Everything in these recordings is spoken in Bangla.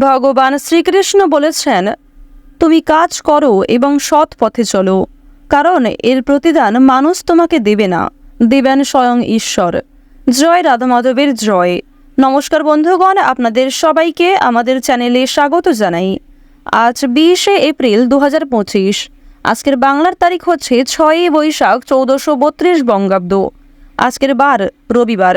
ভগবান শ্রীকৃষ্ণ বলেছেন, তুমি কাজ করো এবং সৎ পথে চলো, কারণ এর প্রতিদান মানুষ তোমাকে দেবে না। দেবেন স্বয়ং ঈশ্বর। জয় রাধা মাধবের জয়। নমস্কার বন্ধুগণ, আপনাদের সবাইকে আমাদের চ্যানেলে স্বাগত জানাই। আজ বিশে এপ্রিল দু আজকের বাংলার তারিখ হচ্ছে ছয়ই বৈশাখ চৌদ্দশো বত্রিশ বঙ্গাব্দ। আজকের বার রবিবার।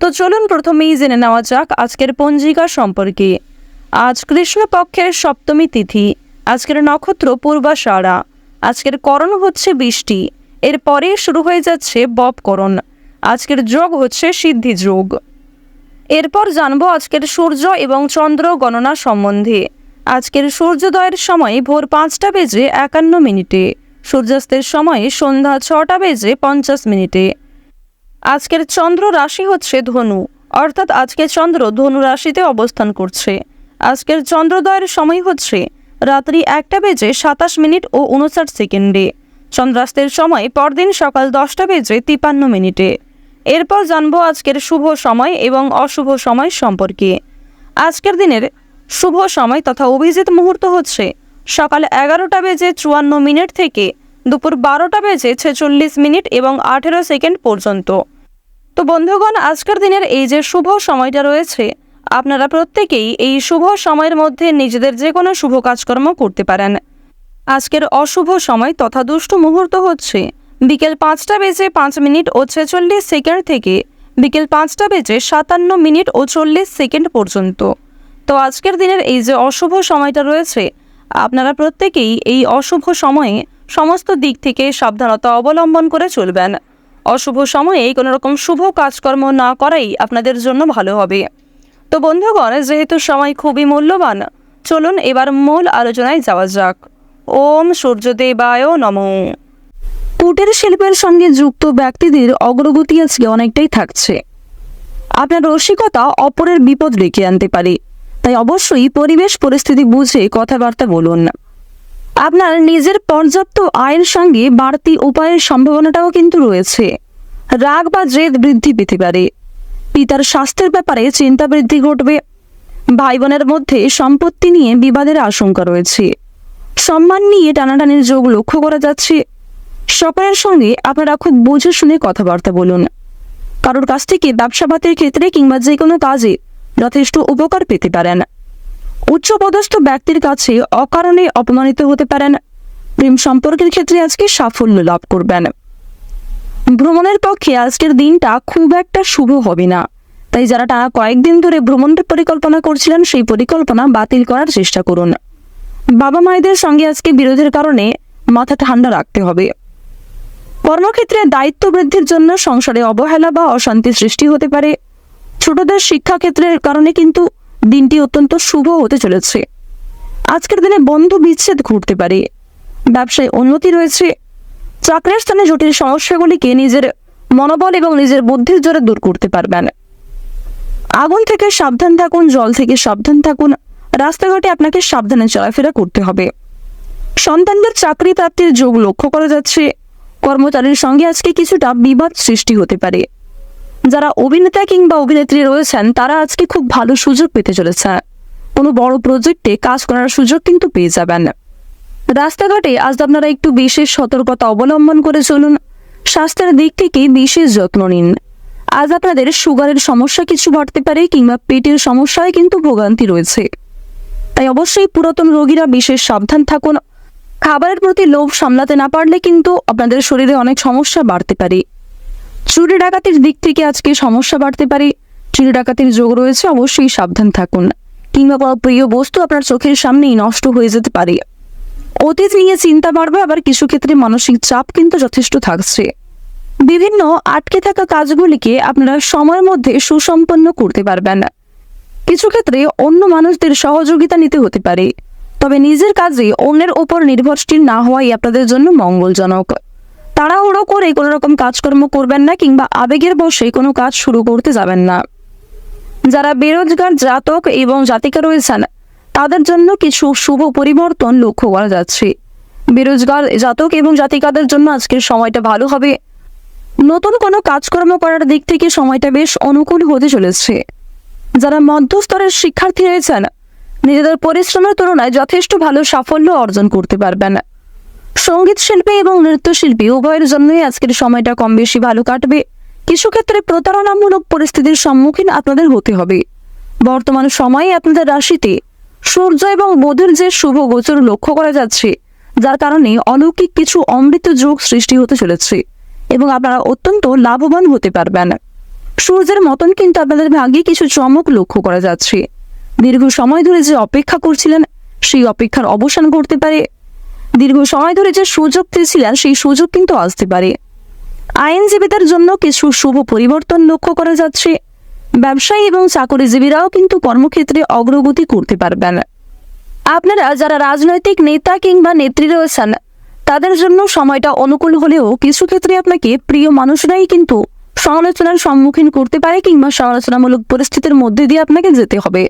তো চলুন প্রথমেই জেনে নেওয়া যাক আজকের পঞ্জিকা সম্পর্কে। আজ কৃষ্ণপক্ষের সপ্তমী তিথি, আজকের নক্ষত্র পূর্বাষাঢ়া, আজকের করণ হচ্ছে বৃষ্টি এরপরে শুরু হয়ে যাচ্ছে বপকরণ আজকের যোগ হচ্ছে সিদ্ধি যোগ। এরপর জানব আজকের সূর্য এবং চন্দ্র গণনা সম্বন্ধে। আজকের সূর্যোদয়ের সময় ভোর পাঁচটা বেজে একান্ন মিনিটে, সূর্যাস্তের সময় সন্ধ্যা ছটা বেজে পঞ্চাশ মিনিটে। আজকের চন্দ্র রাশি হচ্ছে ধনু, অর্থাৎ আজকে চন্দ্র ধনু রাশিতে অবস্থান করছে। আজকের চন্দ্রোদয়ের সময় হচ্ছে রাত্রি একটা বেজে সাতাশ মিনিট ও উনষাট সেকেন্ডে। চন্দ্রাস্তের সময় পরদিন সকাল দশটা বেজে তিপান্ন মিনিটে। এরপর জানব আজকের শুভ সময় এবং অশুভ সময় সম্পর্কে। আজকের দিনের শুভ সময় তথা অভিজিৎ মুহূর্ত হচ্ছে সকাল এগারোটা বেজে চুয়ান্ন মিনিট থেকে দুপুর বারোটা বেজে ছেচল্লিশ মিনিট এবং আঠেরো সেকেন্ড পর্যন্ত। তো বন্ধুগণ, আজকের দিনের এই যে শুভ সময়টা রয়েছে, আপনারা প্রত্যেকেই এই শুভ সময়ের মধ্যে নিজেদের যে কোনো শুভ কাজকর্ম করতে পারেন। আজকের অশুভ সময় তথা দুষ্ট মুহূর্ত হচ্ছে বিকেল পাঁচটা বেজে পাঁচ মিনিট ও ছেচল্লিশ সেকেন্ড থেকে বিকেল পাঁচটা বেজে সাতান্ন মিনিট ও চল্লিশ সেকেন্ড পর্যন্ত। তো আজকের দিনের এই যে অশুভ সময়টা রয়েছে, আপনারা প্রত্যেকেই এই অশুভ সময়ে সমস্ত দিক থেকে সাবধানতা অবলম্বন করে চলবেন। অশুভ সময়ে কোনো রকম শুভ কাজকর্ম না করাই আপনাদের জন্য ভালো হবে। তো বন্ধুগণ, যেহেতু সময় খুবই মূল্যবান, চলুন এবার মূল আলোচনায় যাওয়া যাক। ওম সূর্যদেবায় নমঃ। কুটের শিল্পের সঙ্গে যুক্ত ব্যক্তিদের অগ্রগতি আজকে অনেকটাই থাকছে। আপনার রসিকতা অপরের বিপদ ডেকে আনতে পারে। তাই অবশ্যই পরিবেশ পরিস্থিতি বুঝে কথাবার্তা বলুন। আপনার নিজের পর্যাপ্ত আয়ের সঙ্গে বাড়তি উপায়ের সম্ভাবনাটাও কিন্তু রয়েছে। রাগ বা জেদ বৃদ্ধি পেতে পারে। পিতার স্বাস্থ্যের ব্যাপারে চিন্তা বৃদ্ধি ঘটবে। ভাই বোনের মধ্যে সম্পত্তি নিয়ে বিবাদের আশঙ্কা রয়েছে। সম্মান নিয়ে টানাটানির যোগ লক্ষ্য করা যাচ্ছে। সকলের সঙ্গে আপনারা খুব বুঝে শুনে কথাবার্তা বলুন। কারোর কাছ থেকে ব্যবসাপাতের ক্ষেত্রে কিংবা যে কোনো কাজে যথেষ্ট উপকার পেতে পারেন। উচ্চপদস্থ ব্যক্তির কাছে অকারণে অপমানিত হতে পারেন। প্রেম সম্পর্কের ক্ষেত্রে আজকে সাফল্য লাভ করবেন। ভ্রমণের পক্ষে আজকের দিনটা খুব একটা শুভ হবে না। তাই যারা টানা কয়েকদিন ধরে ভ্রমণের পরিকল্পনা করছিলেন, সেই পরিকল্পনা বাতিল করার চেষ্টা করুন। বাবা মায়েদের সঙ্গে আজকে বিরোধের কারণে মাথা ঠান্ডা রাখতে হবে। কর্মক্ষেত্রে দায়িত্ব বৃদ্ধির জন্য সংসারে অবহেলা বা অশান্তি সৃষ্টি হতে পারে। ছোটদের শিক্ষাক্ষেত্রের কারণে কিন্তু দিনটি অত্যন্ত শুভ হতে চলেছে। আজকের দিনে বন্ধু বিচ্ছেদ ঘটতে পারে। ব্যবসায় উন্নতি রয়েছে। চাকরির স্থানে জটিল সমস্যাগুলিকে নিজের মনোবল এবং নিজের বুদ্ধির জোরে দূর করতে পারবেন। আগুন থেকে সাবধান থাকুন, জল থেকে সাবধান থাকুন। রাস্তাঘাটে আপনাকে সাবধানে চলাফেরা করতে হবে। সন্তানদের চাকরি প্রাপ্তির যোগ লক্ষ্য করা যাচ্ছে। কর্মচারীর সঙ্গে আজকে কিছুটা বিবাদ সৃষ্টি হতে পারে। যারা অভিনেতা কিংবা অভিনেত্রী রয়েছেন, তারা আজকে খুব ভালো সুযোগ পেতে চলেছে। কোনো বড় প্রজেক্টে কাজ করার সুযোগ কিন্তু পেয়ে যাবেন। রাস্তাঘাটে আজ আপনারা একটু বিশেষ সতর্কতা অবলম্বন করে চলুন। স্বাস্থ্যের দিক থেকে বিশেষ যত্ন নিন। আজ আপনাদের সুগারের সমস্যা কিছু বাড়তে পারে কিংবা পেটের সমস্যায় কিন্তু ভোগান্তি রয়েছে। তাই অবশ্যই পুরাতন রোগীরা বিশেষ সাবধান থাকুন। খাবারের প্রতি লোভ সামলাতে না পারলে কিন্তু আপনাদের শরীরে অনেক সমস্যা বাড়তে পারে। চুরি ডাকাতির দিক থেকে আজকে সমস্যা বাড়তে পারে। চুরি ডাকাতির যোগ রয়েছে, অবশ্যই সাবধান থাকুন। কিংবা কোনো প্রিয় বস্তু আপনার চোখের সামনেই নষ্ট হয়ে যেতে পারে। অতীত নিয়ে চিন্তা বাড়বে, আবার কিছু ক্ষেত্রে মানসিক চাপ কিন্তু যথেষ্ট থাকছে। বিভিন্ন আটকে থাকা কাজগুলিকে আপনারা সময়ের মধ্যে সুসম্পন্ন করতে পারবেন। কিছু ক্ষেত্রে অন্য মানুষদের সহযোগিতা নিতে হতে পারে। তবে নিজের কাজে অন্যের ওপর নির্ভরশীল না হওয়াই আপনাদের জন্য মঙ্গলজনক। তাড়াহুড়ো করে কোনো রকম কাজকর্ম করবেন না কিংবা আবেগের বসে কোনো কাজ শুরু করতে যাবেন না। যারা বেরোজগার, জাতক এবং জাতিকা রয়েছেন, তাদের জন্য কিছু শুভ পরিবর্তন লক্ষ্য করা যাচ্ছে। বেরোজগার, জাতক এবং জাতিকাদের জন্য আজকের সময়টা ভালো হবে। নতুন কোনো কাজকর্ম করার দিক থেকে সময়টা বেশ অনুকূল হতে চলেছে। যারা মধ্যস্তরের শিক্ষার্থী রয়েছেন, নিজেদের পরিশ্রমের তুলনায় যথেষ্ট ভালো সাফল্য অর্জন করতে পারবেন। সংগীত শিল্পী এবং নৃত্যশিল্পী, উভয়ের জন্যই আজকের সময়টা কম বেশি ভালো কাটবে। কিছু ক্ষেত্রে প্রতারণামূলক পরিস্থিতির সম্মুখীন আপনাদের হতে হবে। বর্তমান সময়ে আপনাদের রাশিতে সূর্য এবং বুধের যে শুভ গোচর লক্ষ্য করা যাচ্ছে, যার কারণে অলৌকিক কিছু অমৃত যোগ সৃষ্টি হতে চলেছে এবং আপনারা অত্যন্ত লাভবান হতে পারবেন। সূর্যের মতন কিন্তু আপনাদের ভাগ্যে কিছু চমক লক্ষ্য করা যাচ্ছে। দীর্ঘ সময় ধরে যে অপেক্ষা করছিলেন, সেই অপেক্ষার অবসান ঘটতে পারে। দীর্ঘ সময় ধরে যে সুযোগ পেয়েছিলেন, সেই সুযোগ কিন্তু আসতে পারে। আইনজীবীদের জন্য কিছু শুভ পরিবর্তন লক্ষ্য করা যাচ্ছে। ব্যবসায়ী এবং চাকরিজীবীরাও কিন্তু কর্মক্ষেত্রে অগ্রগতি করতে পারবেন। আপনারা যারা রাজনৈতিক নেতা কিংবা নেত্রী রয়েছেন, তাদের জন্য সময়টা অনুকূল হলেও কিছু ক্ষেত্রে আপনাকে প্রিয় মানুষরাই কিন্তু সমালোচনার সম্মুখীন করতে পারে কিংবা সমালোচনামূলক পরিস্থিতির মধ্যে দিয়ে আপনাকে যেতে হবে।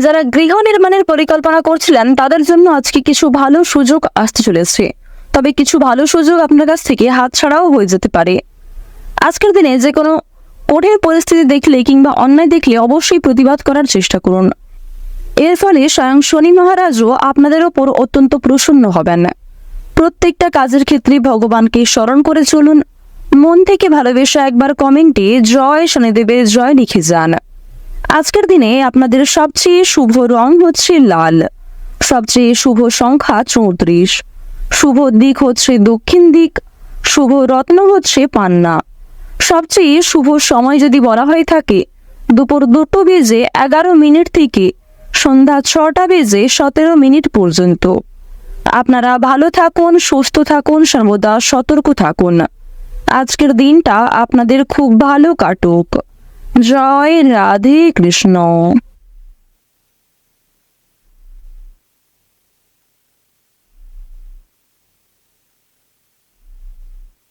যারা গৃহ নির্মাণের পরিকল্পনা করছিলেন, তাদের জন্য আজকে কিছু ভালো সুযোগ আসতে চলেছে। তবে কিছু ভালো সুযোগ আপনার কাছ থেকে হাতছাড়াও হয়ে যেতে পারে। আজকের দিনে যে কোনো কঠিন পরিস্থিতি দেখলে কিংবা অন্যায় দেখলে অবশ্যই প্রতিবাদ করার চেষ্টা করুন। এর ফলে স্বয়ং শনি মহারাজও আপনাদের ওপর অত্যন্ত প্রসন্ন হবেন। প্রত্যেকটা কাজের ক্ষেত্রে ভগবানকে স্মরণ করে চলুন। মন থেকে ভালোবেসে একবার কমেন্টে জয় শনিদেবের জয় লিখে যান। আজকের দিনে আপনাদের সবচেয়ে শুভ রং হচ্ছে লাল। সবচেয়ে শুভ সংখ্যা চৌত্রিশ। শুভ দিক হচ্ছে দক্ষিণ দিক, শুভ রত্ন হচ্ছে পান্না। সবচেয়ে শুভ সময় যদি বলা হয়ে থাকে, দুপুর দুটো বেজে এগারো মিনিট থেকে সন্ধ্যা ছটা বেজে সতেরো মিনিট পর্যন্ত। আপনারা ভালো থাকুন, সুস্থ থাকুন, সর্বদা সতর্ক থাকুন। আজকের দিনটা আপনাদের খুব ভালো কাটুক। জয় রাধে কৃষ্ণ।